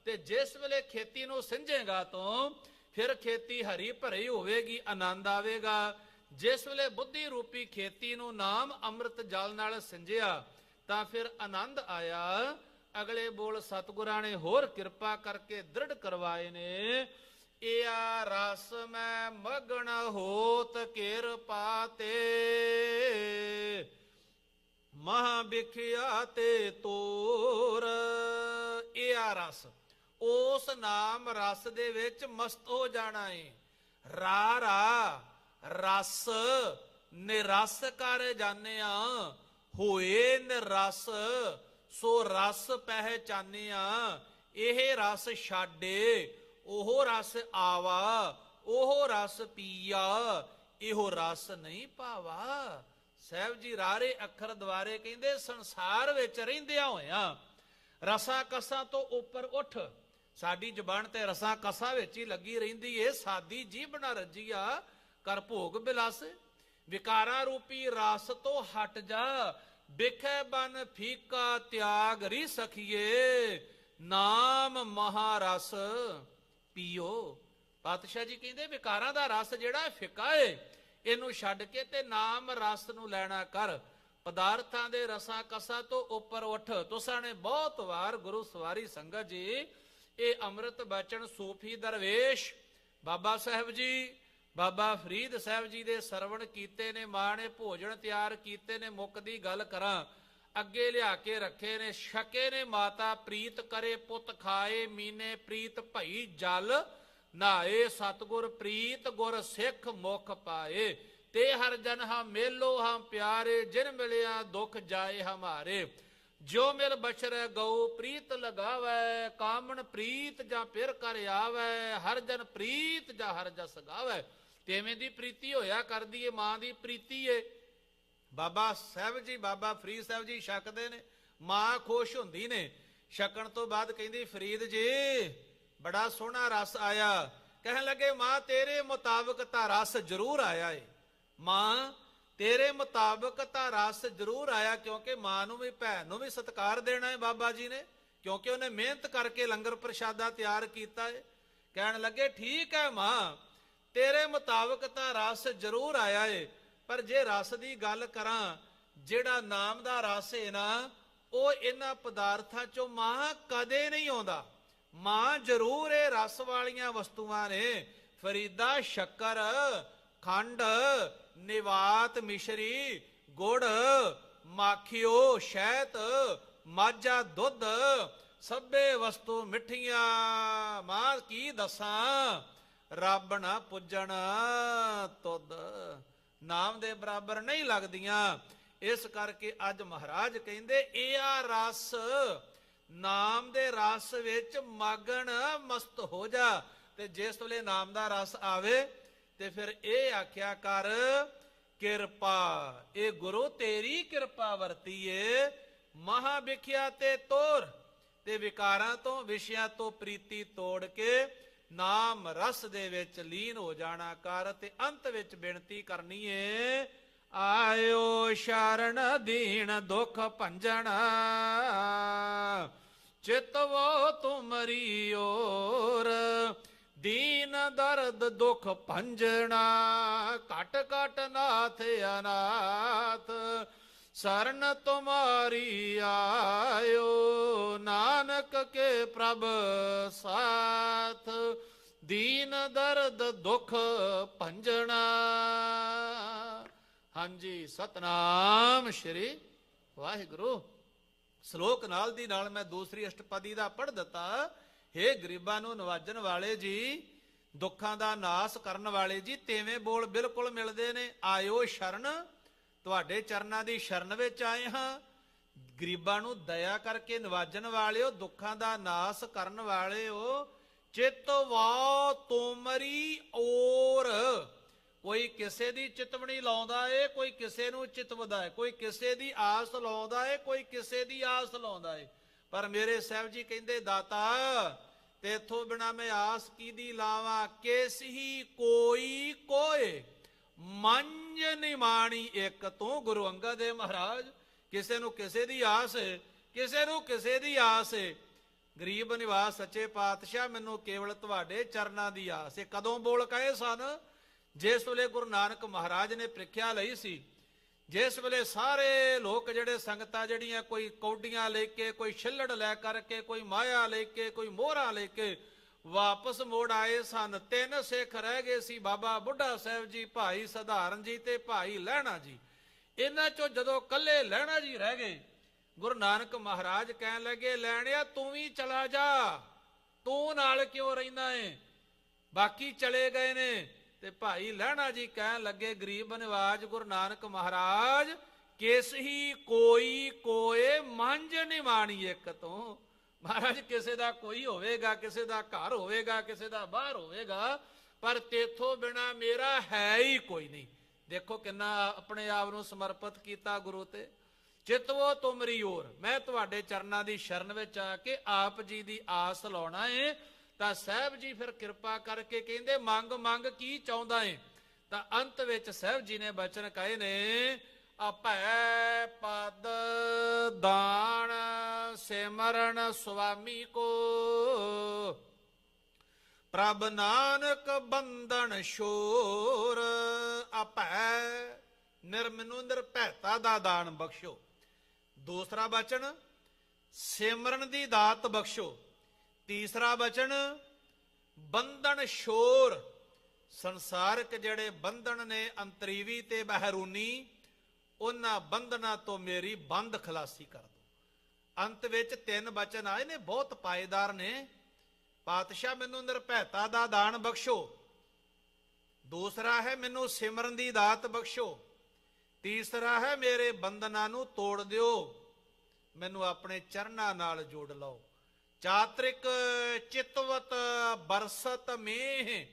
ਤੇ ਜਿਸ ਵੇਲੇ ਖੇਤੀ ਨੂੰ ਸਿੰਝੇਗਾ ਤੋਂ ਫਿਰ ਖੇਤੀ ਹਰੀ ਭਰੀ ਹੋਵੇਗੀ, ਆਨੰਦ ਆਵੇਗਾ। ਜਿਸ ਵੇਲੇ ਬੁੱਧੀ ਰੂਪੀ ਖੇਤੀ ਨੂੰ ਨਾਮ ਅੰਮ੍ਰਿਤ ਜਲ ਨਾਲ ਸਿੰਜਿਆ, ਤਾਂ ਫਿਰ ਆਨੰਦ ਆਇਆ। ਅਗਲੇ ਬੋਲ, ਸਤਿਗੁਰਾਂ ਨੇ ਹੋਰ ਕਿਰਪਾ ਕਰਕੇ ਦ੍ਰਿੜ ਕਰਵਾਏ ਨੇ। ਇਆ ਰਸ ਮੈਂ ਮਗਨ ਹੋਤ ਕਿਰਪਾ ਤੇ। ਮਹਾ ਵਿਖਿਆ ਤੇ ਤੋਰ। ਇਆ ਰਸ। ਉਸ ਨਾਮ ਰਸ ਦੇ ਵਿੱਚ ਮਸਤ ਹੋ ਜਾਣਾ ਏ। ਰਾ ਰਾ, ਰਸ, ਨਿਰਸ ਕਰ ਜਾਣਿਆ। ਹੋਏ ਨਿਰਸ, ਸੋ ਰਸ ਪਹਿਚਾਨਿਆ। ਇਹ ਰਸ ਛਾੜੇ ਉਹ ਰਸ ਆਵਾ, ਉਹ ਰਸ ਪੀਆ, ਇਹੋ ਰਸ ਨਹੀਂ ਭਾਵਾ ਸਾਹਿਬ ਜੀ ਰਾਰੇ ਅੱਖਰ ਦੁਆਰੇ ਕਹਿੰਦੇ ਸੰਸਾਰ ਵਿੱਚ ਰਹਿੰਦਿਆਂ ਹੋਇਆਂ ਰਸਾਂ ਕਸਾਂ ਤੋਂ ਉੱਪਰ ਉੱਠ ਸਾਡੀ ਜ਼ਬਾਨ ਤੇ ਰਸਾਂ ਕਸਾਂ ਵਿੱਚ ਹੀ ਲੱਗੀ ਰਹਿੰਦੀ ਏ, ਸਾਦੀ ਜੀਭ ਨਾ ਰੱਜੀਆ ਕਰ ਭੋਗ ਬਿਲਾਸੇ। ਵਿਕਾਰਾਂ ਰੂਪੀ ਰਸ ਤੋਂ ਹਟ ਜਾ ਬਿਖੈ ਬਨ ਫੀਕਾ ਤਿਆਗ ਰੀ ਸਖੀਏ। ਨਾਮ ਮਹਾਰਸ, ਪੀਓ। ਪਾਤਸ਼ਾਹ ਜੀ ਕਹਿੰਦੇ, ਵਿਕਾਰਾਂ ਦਾ ਰਸ ਜਿਹੜਾ ਫਿੱਕਾ ਏ। ਇਹਨੂੰ ਛੱਡ ਕੇ ਤੇ ਨਾਮ ਰਸ ਨੂੰ ਲੈਣਾ ਕਰ। ਪਦਾਰਥਾਂ ਦੇ ਰਸਾਂ ਕਸਾਂ ਤੋਂ ਉੱਪਰ ਉੱਠ। ਤੁਸਾਂ ਨੇ ਬਹੁਤ ਵਾਰ ਗੁਰੂ ਸਵਾਰੀ ਸੰਗਤ ਜੀ ਇਹ ਅੰਮ੍ਰਿਤ ਬਚਨ ਸੂਫੀ ਦਰਵੇਸ਼। ਬਾਬਾ ਸਾਹਿਬ ਜੀ, ਬਾਬਾ ਫਰੀਦ ਸਾਹਿਬ ਜੀ ਦੇ ਸਰਵਣ ਕੀਤੇ ਨੇ ਮਾਂ ਨੇ ਭੋਜਨ ਤਿਆਰ ਕੀਤੇ ਨੇ ਮੁੱਕ ਦੀ ਗੱਲ ਕਰਾਂ। ਅੱਗੇ ਲਿਆ ਕੇ ਰੱਖੇ ਨੇ, ਛਕੇ ਨੇ ਮਾਤਾ, ਪ੍ਰੀਤ ਕਰੇ ਪੁੱਤ ਖਾਏ, ਮੀਨੇ ਪ੍ਰੀਤ ਭਈ ਜਲ ਨਾਏ, ਸਤਗੁਰ ਪ੍ਰੀਤ ਗੁਰ ਸਿੱਖ ਮੁਖ ਪਾਏ। ਤੇ ਹਰ ਜਨ ਹਮ ਮੇਲੋ ਹਾਂ ਪਿਆਰੇ, ਜਿਨ ਮਿਲਿਆ ਦੁਖ ਜਾਏ ਹਮਾਰੇ। ਜੋ ਮਿਲ ਬਛਰੈ ਗਉ ਪ੍ਰੀਤ ਲਗਾਵੈ, ਕਾਮਣ ਪ੍ਰੀਤ ਜਾਂ ਫਿਰ ਕਰ ਆਵੈ, ਹਰ ਜਨ ਪ੍ਰੀਤ ਜਾਂ ਹਰ ਜਸ ਗਾਵੈ। ਤੇਵੇਂ ਦੀ ਪ੍ਰੀਤੀ ਹੋਇਆ ਕਰਦੀ ਏ, ਮਾਂ ਦੀ ਪ੍ਰੀਤੀ ਏ। ਬਾਬਾ ਸਾਹਿਬ ਜੀ, ਬਾਬਾ ਫਰੀਦ ਸਾਹਿਬ ਜੀ ਛਕਦੇ ਨੇ, ਮਾਂ ਖੁਸ਼ ਹੁੰਦੀ ਨੇ। ਛਕਣ ਤੋਂ ਬਾਅਦ ਕਹਿੰਦੀ, ਫਰੀਦ ਜੀ, ਬੜਾ ਸੋਹਣਾ ਰਸ ਆਇਆ। ਕਹਿਣ ਲੱਗੇ, ਮਾਂ, ਤੇਰੇ ਮੁਤਾਬਕ ਤਾਂ ਰਸ ਜ਼ਰੂਰ ਆਇਆ ਏ। ਮਾਂ ਤੇਰੇ ਮੁਤਾਬਕ ਤਾਂ ਰਸ ਜ਼ਰੂਰ ਆਇਆ ਕਿਉਂਕਿ ਮਾਂ ਨੂੰ ਵੀ, ਭੈਣ ਨੂੰ ਵੀ ਸਤਿਕਾਰ ਦੇਣਾ ਹੈ ਬਾਬਾ ਜੀ ਨੇ, ਕਿਉਂਕਿ ਉਹਨੇ ਮਿਹਨਤ ਕਰਕੇ ਲੰਗਰ ਪ੍ਰਸ਼ਾਦਾ ਤਿਆਰ ਕੀਤਾ ਹੈ। ਕਹਿਣ ਲੱਗੇ, ਠੀਕ ਹੈ ਮਾਂ, ਤੇਰੇ ਮੁਤਾਬਕ ਤਾਂ ਰਸ ਜ਼ਰੂਰ ਆਇਆ ਏ, ਪਰ ਜੇ ਰਸ ਦੀ ਗੱਲ ਕਰਾਂ, ਜਿਹੜਾ ਨਾਮ ਦਾ ਰਸ ਹੈ ਨਾ, ਉਹ ਇਹਨਾਂ ਪਦਾਰਥਾਂ ਚੋਂ ਮਾਂ ਕਦੇ ਨਹੀਂ ਆਉਂਦਾ। ਮਾਂ ਜ਼ਰੂਰ ਇਹ ਰਸ ਵਾਲੀਆਂ ਵਸਤੂਆਂ ਨੇ, ਫਰੀਦਾ ਸ਼ੱਕਰ, ਖੰਡ ਨਿਵਾਤ ਮਿਸ਼ਰੀ ਗੁੜ, ਮਾਖਿਓ ਸ਼ਹਿਦ ਮਾਝਾ ਦੁੱਧ, ਸਭੇ ਵਸਤੂ ਮਿੱਠੀਆਂ। ਮਾਂ ਕੀ ਦੱਸਾਂ? ਰੱਬ ਨਾ ਪੁੱਜਣ ਤੁਧ। ਨਾਮ ਦੇ ਬਰਾਬਰ ਨਹੀਂ ਲੱਗਦੀਆਂ। ਇਸ ਕਰਕੇ ਅੱਜ ਮਹਾਰਾਜ ਕਹਿੰਦੇ, ਇਹ ਆ ਰਸ। ਨਾਮ ਦੇ ਰਸ ਵਿੱਚ ਮਗਨ ਮਸਤ ਹੋ ਜਾ ਤੇ ਜਿਸ ਵੇਲੇ ਨਾਮ ਦਾ ਰਸ ਆਵੇ ਤੇ ਫਿਰ ਇਹ ਆਖਿਆ ਕਰ, ਕਿਰਪਾ, ਇਹ ਗੁਰੂ ਤੇਰੀ ਕਿਰਪਾ ਵਰਤੀਏ ਮਹਾ ਵਿਖਿਆ ਤੇ ਤੋਰ, ਤੇ ਵਿਕਾਰਾਂ ਤੋਂ, ਵਿਸ਼ਿਆਂ ਤੋਂ ਪ੍ਰੀਤੀ ਤੋੜ ਕੇ ਨਾਮ ਰਸ ਦੇ ਵਿੱਚ ਲੀਨ ਹੋ ਜਾਣਾ ਕਰ ਤੇ ਅੰਤ ਵਿੱਚ ਬੇਨਤੀ ਕਰਨੀ ਏ, ਆਇਓ ਸ਼ਰਨ ਦੀਨ ਦੁਖ ਭੰਜਨ ਚਿਤਵੋ ਤੁਮਰੀ ਓਰ ਦੀਨ ਦਰਦ ਦੁਖ ਭੰਜਣਾ, ਘਟ ਘਟ ਨਾਥ ਅਨਾਥ, ਸਰਨ ਤੁਮਾਰੀ ਆਇਓ, ਨਾਨਕ ਕੇ ਪ੍ਰਭ ਸਾਥ। ਦੀਨ ਦਰਦ ਦੁਖ ਭੰਜਣਾ। ਹਾਂਜੀ, ਸਤਨਾਮ ਸ਼੍ਰੀ ਵਾਹਿਗੁਰੂ। ਸ਼ਲੋਕ ਨਾਲ ਦੀ ਨਾਲ ਮੈਂ ਦੂਸਰੀ ਅਸ਼ਟਪਦੀ ਦਾ ਪੜ੍ਹ ਦਿੱਤਾ। ਹੇ ਗਰੀਬਾਂ ਨੂੰ ਨਵਾਜਣ ਵਾਲੇ ਜੀ, ਦੁੱਖਾਂ ਦਾ ਨਾਸ ਕਰਨ ਵਾਲੇ ਜੀ, ਤੇਵੇਂ ਬੋਲ ਬਿਲਕੁਲ ਮਿਲਦੇ ਨੇ। ਆਇਓ ਸ਼ਰਨ, ਤੁਹਾਡੇ ਚਰਨਾਂ ਦੀ ਸ਼ਰਨ ਵਿੱਚ ਆਏ ਹਾਂ। ਗਰੀਬਾਂ ਨੂੰ ਦਇਆ ਕਰਕੇ ਨਵਾਜਣ ਵਾਲਿਓ, ਦੁੱਖਾਂ ਦਾ ਨਾਸ ਕਰਨ ਵਾਲਿਓ ਚਿਤਵਾ ਤੁਮਰੀ ਔਰ। ਕੋਈ ਕਿਸੇ ਦੀ ਚਿਤਵਣੀ ਲਾਉਂਦਾ ਏ, ਕੋਈ ਕਿਸੇ ਨੂੰ ਚਿਤਵਦਾ ਏ ਕੋਈ ਕਿਸੇ ਦੀ ਆਸ ਲਾਉਂਦਾ ਏ, ਕੋਈ ਕਿਸੇ ਦੀ ਆਸ ਲਾਉਂਦਾ ਏ। ਪਰ ਮੇਰੇ ਸਾਹਿਬ ਜੀ ਕਹਿੰਦੇ, ਦਾਤਾ, ਤੇਥੋਂ ਬਿਨਾ ਮੈਂ ਆਸ ਕੀਦੀ ਲਾਵਾਂ? ਕਿਸ ਹੀ ਕੋਈ ਕੋਏ? ਮੰਜ ਨਿਮਾਣੀ ਇੱਕ ਤੂੰ, ਗੁਰੂ ਅੰਗਦ ਦੇਵ ਮਹਾਰਾਜ। ਕਿਸੇ ਨੂੰ ਕਿਸੇ ਦੀ ਆਸ ਏ ਕਿਸੇ ਨੂੰ ਕਿਸੇ ਦੀ ਆਸ। ਏ ਗਰੀਬ ਨਿਵਾਸ ਸੱਚੇ ਪਾਤਸ਼ਾਹ, ਮੈਨੂੰ ਕੇਵਲ ਤੁਹਾਡੇ ਚਰਨਾਂ ਦੀ ਆਸ। ਏ ਕਦੋਂ ਬੋਲ ਕਹੇ ਸਨ? ਜਿਸ ਵੇਲੇ ਗੁਰੂ ਨਾਨਕ ਮਹਾਰਾਜ ਨੇ ਪ੍ਰੀਖਿਆ ਲਈ ਸੀ। ਜਿਸ ਵੇਲੇ ਸਾਰੇ ਲੋਕ ਜਿਹੜੇ ਸੰਗਤਾਂ ਜਿਹੜੀਆਂ ਕੋਈ ਕੌਡੀਆਂ ਲੈ ਕੇ, ਕੋਈ ਛਿੱਲੜ ਲੈ ਕਰਕੇ, ਕੋਈ ਮਾਇਆ ਲੈ ਕੇ, ਕੋਈ ਮੋਹਰਾ ਲੈ ਕੇ ਵਾਪਸ ਮੋੜ ਆਏ ਸਨ, ਤਿੰਨ ਸਿੱਖ ਰਹਿ ਗਏ ਸੀ, ਬਾਬਾ ਬੁੱਢਾ ਸਾਹਿਬ ਜੀ, ਭਾਈ ਸਧਾਰਨ ਜੀ ਤੇ ਭਾਈ ਲਹਿਣਾ ਜੀ। ਇਹਨਾਂ ਚੋਂ ਜਦੋਂ ਕੱਲੇ ਲਹਿਣਾ ਜੀ ਰਹਿ ਗਏ, ਗੁਰੂ ਨਾਨਕ ਮਹਾਰਾਜ ਕਹਿਣ ਲੱਗੇ ਲੈਣਿਆ ਤੂੰ ਵੀ ਚਲਾ ਜਾ। ਤੂੰ ਨਾਲ ਕਿਉਂ ਰਹਿੰਦਾ ਏ? ਬਾਕੀ ਚਲੇ ਗਏ ਨੇ। ਤੇ ਭਾਈ ਲਹਿਣਾ ਜੀ ਕਹਿਣ ਲੱਗੇ, ਗਰੀਬ ਨਿਵਾਜ ਗੁਰੂ ਨਾਨਕ ਮਹਾਰਾਜ, ਕਿਸ ਹੀ ਕੋਈ ਕੋਏ ਮੰਝ ਨਿਮਾਣੀ ਇੱਕ ਤੋਂ? ਮਹਾਰਾਜ, ਕਿਸੇ ਦਾ ਕੋਈ ਹੋਵੇਗਾ, ਕਿਸੇ ਦਾ ਘਰ ਹੋਵੇਗਾ, ਕਿਸੇ ਦਾ ਬਾਹਰ ਹੋਵੇਗਾ, ਪਰ ਤੇਥੋਂ ਬਿਨਾ ਮੇਰਾ ਹੈ ਹੀ ਕੋਈ ਨਹੀਂ। ਦੇਖੋ ਕਿੰਨਾ ਆਪਣੇ ਆਪ ਨੂੰ ਸਮਰਪਿਤ ਕੀਤਾ ਗੁਰੂ ਤੇ। ਚਿਤਵੋ ਤੁਮਰੀ ਓਰ, ਮੈਂ ਤੁਹਾਡੇ ਚਰਨਾਂ ਦੀ ਸ਼ਰਨ ਵਿੱਚ ਆ ਕੇ ਆਪ ਜੀ ਦੀ ਆਸ ਲਾਉਣਾ ਏ। ਤਾਂ ਸਾਹਿਬ ਜੀ ਫਿਰ ਕਿਰਪਾ ਕਰਕੇ ਕਹਿੰਦੇ, ਮੰਗ ਮੰਗ ਕੀ ਚਾਹੁੰਦਾ ਏ? ਤਾਂ ਅੰਤ ਵਿੱਚ ਸਾਹਿਬ ਜੀ ਨੇ ਬਚਨ ਕਹੇ ਨੇ, ਆਪੈ ਪਦ ਦਾਨ ਸਿਮਰਨ ਸੁਆਮੀ ਕੋ। ਪ੍ਰਭ ਨਾਨਕ ਬੰਧਨ ਸ਼ੋਰ ਅਪੈ ਨਿਰਮਨੁ ਨਿਰਭੈਤਾ ਦਾ ਦਾਨ ਬਖਸ਼ੋ। ਦੂਸਰਾ ਬਚਨ, ਸਿਮਰਨ ਦੀ ਦਾਤ ਬਖਸ਼ੋ। ਤੀਸਰਾ ਬਚਨ ਬੰਧਨ ਸ਼ੋਰ। ਸੰਸਾਰਕ ਜਿਹੜੇ ਬੰਧਨ ਨੇ ਅੰਤਰੀਵੀ ਤੇ ਬਹਿਰੂਨੀ, ਉਹਨਾਂ ਬੰਧਨਾਂ ਤੋਂ ਮੇਰੀ ਬੰਦ ਖਲਾਸੀ ਕਰ ਦੋ। ਅੰਤ ਵਿੱਚ ਤਿੰਨ ਬਚਨ ਆਏ ਨੇ, ਬਹੁਤ ਪਾਏਦਾਰ ਨੇ। ਪਾਤਸ਼ਾਹ ਮੈਨੂੰ ਨਿਰਭੈਤਾ ਦਾ ਦਾਨ ਬਖਸ਼ੋ। ਦੂਸਰਾ ਹੈ, ਮੈਨੂੰ ਸਿਮਰਨ ਦੀ ਦਾਤ ਬਖਸ਼ੋ। ਤੀਸਰਾ ਹੈ, ਮੇਰੇ ਬੰਧਨਾਂ ਨੂੰ ਤੋੜ ਦਿਓ। ਮੈਨੂੰ ਆਪਣੇ ਚਰਨਾਂ ਨਾਲ ਜੋੜ ਲਓ। ਚਾਤ੍ਰਿਕ ਚਿਤਵਤ ਬਰਸਤ ਮੇਹ,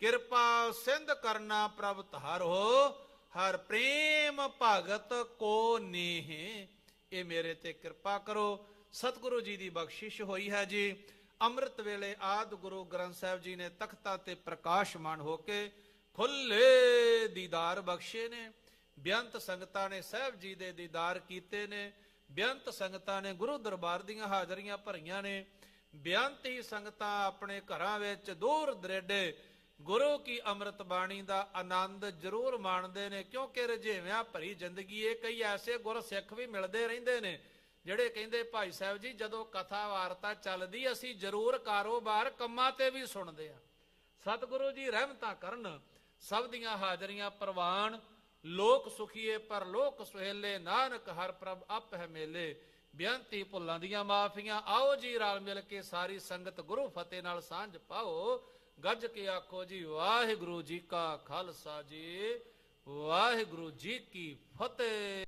ਕਿਰਪਾ ਸਿੰਧ ਕਰਨਾ ਪ੍ਰਭ ਧਾਰੋ, ਹਰ ਪ੍ਰੇਮ ਭਗਤ ਕੋ ਨੇਹ। ਇਹ ਮੇਰੇ ਤੇ ਕਿਰਪਾ ਕਰੋ। ਸਤਿਗੁਰੂ ਜੀ ਦੀ ਬਖਸ਼ਿਸ਼ ਹੋਈ ਹੈ ਜੀ। ਅੰਮ੍ਰਿਤ ਵੇਲੇ ਆਦ ਗੁਰੂ ਗ੍ਰੰਥ ਸਾਹਿਬ ਜੀ ਨੇ ਤਖਤਾਂ ਤੇ ਪ੍ਰਕਾਸ਼ਮਾਨ ਹੋ ਕੇ ਖੁੱਲੇ ਦੀਦਾਰ ਬਖਸ਼ੇ ਨੇ। ਬੇਅੰਤ ਸੰਗਤਾਂ ਨੇ ਸਾਹਿਬ ਜੀ ਦੇ ਦੀਦਾਰ ਕੀਤੇ ਨੇ। ਬੇਅੰਤ ਸੰਗਤਾਂ ਨੇ, ਗੁਰੂ ਦਰਬਾਰ ਦੀਆਂ ਹਾਜ਼ਰੀਆਂ ਭਰੀਆਂ ਨੇ। ਬੇਅੰਤ ਹੀ ਸੰਗਤਾਂ ਆਪਣੇ ਘਰਾਂ ਵਿੱਚ ਦੂਰ ਦਰੇਡੇ, ਗੁਰੂ ਕੀ ਅੰਮ੍ਰਿਤ ਬਾਣੀ ਦਾ ਆਨੰਦ ਜ਼ਰੂਰ ਮਾਣਦੇ ਨੇ, ਕਿਉਂਕਿ ਰਜੇਵਿਆਂ ਭਰੀ ਜ਼ਿੰਦਗੀ ਇਹ ਕਈ ਐਸੇ ਗੁਰ ਸਿੱਖ ਵੀ ਮਿਲਦੇ ਰਹਿੰਦੇ ਨੇ, ਜਿਹੜੇ ਕਹਿੰਦੇ, ਭਾਈ ਸਾਹਿਬ ਜੀ, ਜਦੋਂ ਕਥਾ ਵਾਰਤਾ ਚੱਲਦੀ, ਅਸੀਂ ਜ਼ਰੂਰ ਕਾਰੋਬਾਰ ਕੰਮਾਂ ਤੇ ਵੀ ਸੁਣਦੇ ਆ। ਸਤਿਗੁਰੂ ਜੀ, ਰਹਿਮਤਾਂ ਕਰਨ, ਸਭ ਦੀਆਂ ਹਾਜ਼ਰੀਆਂ ਪ੍ਰਵਾਨ ਲੋਕ ਸੁਖੀਏ ਪਰ ਲੋਕ ਸੁਹੇਲੇ। ਨਾਨਕ ਹਰ ਪ੍ਰਭ ਅਪ ਹੈ ਮੇਲੇ। ਬੇਅੰਤੀ ਭੁੱਲਾਂ ਦੀਆਂ ਮਾਫੀਆਂ। ਆਓ ਜੀ ਰਲ ਮਿਲ ਕੇ ਸਾਰੀ ਸੰਗਤ ਗੁਰੂ ਫਤਿਹ ਨਾਲ ਸਾਂਝ ਪਾਓ। ਗੱਜ ਕੇ ਆਖੋ ਜੀ, ਵਾਹਿਗੁਰੂ ਜੀ ਕਾ ਖਾਲਸਾ ਜੀ। ਵਾਹਿਗੁਰੂ ਜੀ ਕੀ ਫਤਿਹ।